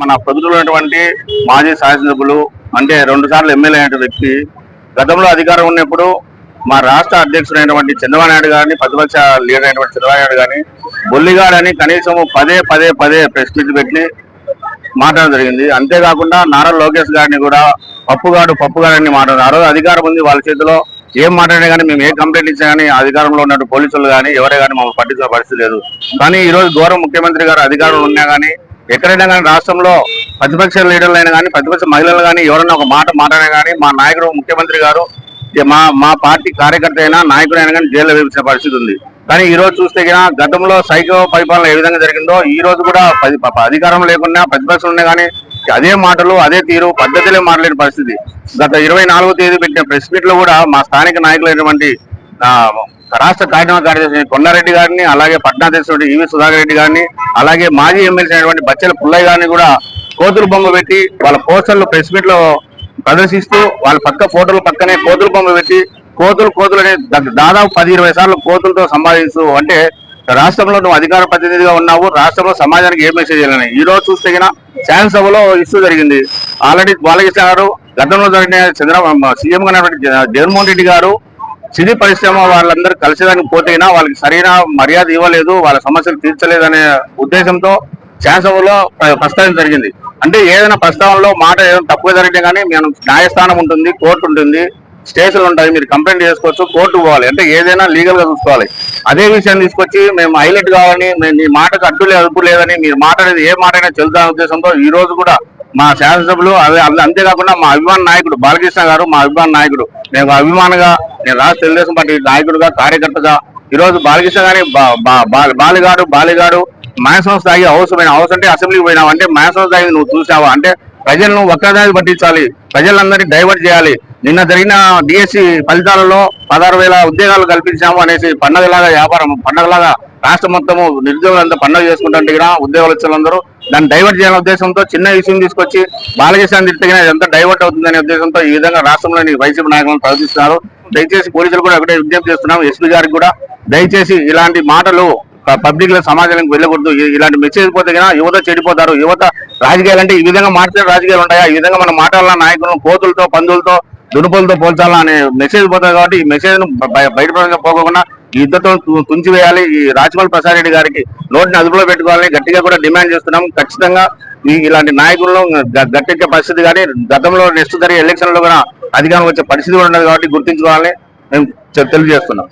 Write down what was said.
మన పొద్దులో ఉన్నటువంటి మాజీ శాసనసభ్యులు అంటే రెండు సార్లు ఎమ్మెల్యే అయిన వ్యక్తి గతంలో అధికారం ఉన్నప్పుడు మా రాష్ట్ర అధ్యక్షుడైనటువంటి చంద్రబాబు నాయుడు గారిని ప్రతిపక్ష లీడర్ అయినటువంటి చంద్రబాబు నాయుడు గారిని బొల్లిగాడని కనీసం పదే పదే పదే ప్రెస్ మీట్ పెట్టి మాట్లాడడం జరిగింది. అంతేకాకుండా నారా లోకేష్ గారిని కూడా పప్పుగాడు పప్పుగాడు మాట్లాడారు. ఆ రోజు అధికారం ఉంది వాళ్ళ చేతిలో. ఏం మాట్లాడినా కానీ మేము ఏ కంప్లైంట్ ఇచ్చినా కానీ అధికారంలో ఉన్న పోలీసులు కానీ ఎవరే కానీ మమ్మల్ని పట్టించుకునే పరిస్థితి లేదు. కానీ ఈ రోజు గౌరవ ముఖ్యమంత్రి గారు అధికారంలో ఉన్నా కానీ ఎక్కడైనా కానీ రాష్ట్రంలో ప్రతిపక్ష లీడర్లు అయినా కానీ ప్రతిపక్ష మహిళలు కానీ ఎవరైనా ఒక మాట మాట్లాడినా కానీ మా నాయకుడు ముఖ్యమంత్రి గారు మా మా పార్టీ కార్యకర్త అయినా నాయకుడు అయినా కానీ జైల్లో వేపించిన పరిస్థితి ఉంది. కానీ ఈ రోజు చూస్తే గిన గతంలో సైకో పరిపాలన ఏ విధంగా జరిగిందో ఈ రోజు కూడా పది- అధికారం లేకుండా ప్రతిపక్షం ఉన్నా కానీ అదే మాటలు అదే తీరు పద్ధతిలో మాట్లాడిన పరిస్థితి. గత ఇరవై నాలుగో తేదీ పెట్టిన ప్రెస్ మీట్లో కూడా మా స్థానిక నాయకులైనటువంటి రాష్ట్ర కార్యక్రమ కార్యదర్శి కొండారెడ్డి గారిని అలాగే పట్నాధ్యక్షుడు ఈవి సుధాకర్ రెడ్డి గారిని అలాగే మాజీ ఎమ్మెల్సీ అయినటువంటి బచ్చల పుల్లయ్య గారిని కూడా కోతులు బొమ్మ పెట్టి వాళ్ళ పోస్టర్లు ప్రెస్ మీట్లో ప్రదర్శిస్తూ వాళ్ళ పక్క ఫోటోలు పక్కనే కోతులు బొమ్మ పెట్టి కోతులు కోతులు అనే దా- దాదాపు పది ఇరవై సార్లు కోతులతో సంపాదిస్తూ అంటే రాష్ట్రంలో నువ్వు అధికార ప్రతినిధిగా ఉన్నావు రాష్ట్రంలో సమాజానికి ఏ మెసేజ్ చేయాలని ఈ రోజు చూస్తే గిన శాసనసభలో ఇష్యూ జరిగింది. ఆల్రెడీ బాలకృష్ణ గారు గతంలో జరిగిన చంద్ర సీఎం గా జగన్మోహన్ రెడ్డి గారు సినీ పరిశ్రమ వాళ్ళందరూ కలిసేదానికి పోతేనా వాళ్ళకి సరైన మర్యాద ఇవ్వలేదు వాళ్ళ సమస్యలు తీర్చలేదనే ఉద్దేశంతో శాసనసభలో ప్రస్తావన జరిగింది. అంటే ఏదైనా ప్రస్తావనలో మాట ఏదైనా తప్పుగా జరిగినా కానీ మేము న్యాయస్థానం ఉంటుంది కోర్టు ఉంటుంది స్టేషన్లు ఉంటాయి. మీరు కంప్లైంట్ చేసుకోవచ్చు కోర్టు పోవాలి. అంటే ఏదైనా లీగల్గా చూసుకోవాలి. అదే విషయం తీసుకొచ్చి మేము హైలైట్ కావాలని మేము మీ మాటకు అడ్డు లేదు లేదని మీరు మాట్లాడేది ఏ మాట అయినా చెల్లుతానే ఉద్దేశంతో ఈ రోజు కూడా మా శాసనసభ్యులు అదే అదే- అంతేకాకుండా మా అభిమాన నాయకుడు బాలకృష్ణ గారు మా అభిమాన నాయకుడు నేను అభిమానగా నేను రాష్ట్ర తెలుగుదేశం పార్టీ నాయకుడుగా కార్యకర్తగా ఈరోజు బాలకృష్ణ గారి బా- బా- బాలిగాడు బాలిగాడు మ్యాన్సన్స్ తాగి హౌస్ పోయినా హౌస్ అంటే అసెంబ్లీకి పోయినావు? అంటే మ్యాన్సన్స్ తాగి నువ్వు చూసావా? అంటే ప్రజలను ఒక్కదాన్ని పట్టించాలి. ప్రజలందరినీ డైవర్ట్ చేయాలి. నిన్న జరిగిన డిఎస్సి ఫలితాలలో పదహారు వేల ఉద్యోగాలు కల్పించాము అనేసి పండగలాగా వ్యాపారం పండగలాగా రాష్ట్రం మొత్తము నిరుద్యోగులంతా పండుగ చేసుకుంటుంటే కూడా ఉద్యోగాలు వచ్చేవాళ్ళందరూ దాన్ని డైవర్ట్ చేయాలనే ఉద్దేశంతో చిన్న విషయం తీసుకొచ్చి బాలకృష్ణ తిరిగిన ఎంత డైవర్ట్ అవుతుందనే ఉద్దేశంతో ఈ విధంగా రాష్ట్రంలోని వైసీపీ నాయకులను ప్రవర్తిస్తున్నారు దయచేసి పోలీసులు కూడా ఒకటే విజ్ఞప్తి చేస్తున్నాం. ఎస్పీ గారికి కూడా దయచేసి ఇలాంటి మాటలు పబ్లిక్లో సమాజానికి వెళ్ళకూడదు. ఇలాంటి మెసేజ్ పోతే కనుక యువత చెడిపోతారు. యువత రాజకీయాలు అంటే ఈ విధంగా మాట్లాడే రాజకీయాలు ఉంటాయా? ఈ విధంగా మనం మాట్లాడాల నాయకులను కోతులతో పందులతో దునుపులతో పోల్చాలా అనే మెసేజ్ పోతుంది కాబట్టి ఈ మెసేజ్ను బయ- బయట ప్రపంచం పోకుండా ఈ యుద్ధతో తు- తుంచివేయాలి ఈ రాజమౌళి ప్రసాద్ రెడ్డి గారికి నోటిని అదుపులో పెట్టుకోవాలని గట్టిగా కూడా డిమాండ్ చేస్తున్నాం ఖచ్చితంగా ఈ ఇలాంటి నాయకులను గ- గట్టెక్కే పరిస్థితి కానీ గతంలో నెక్స్ట్ జరిగే ఎలక్షన్లో కూడా అధికారం వచ్చే పరిస్థితి కూడా ఉండదు కాబట్టి గుర్తించుకోవాలని మేము తెలియజేస్తున్నాం.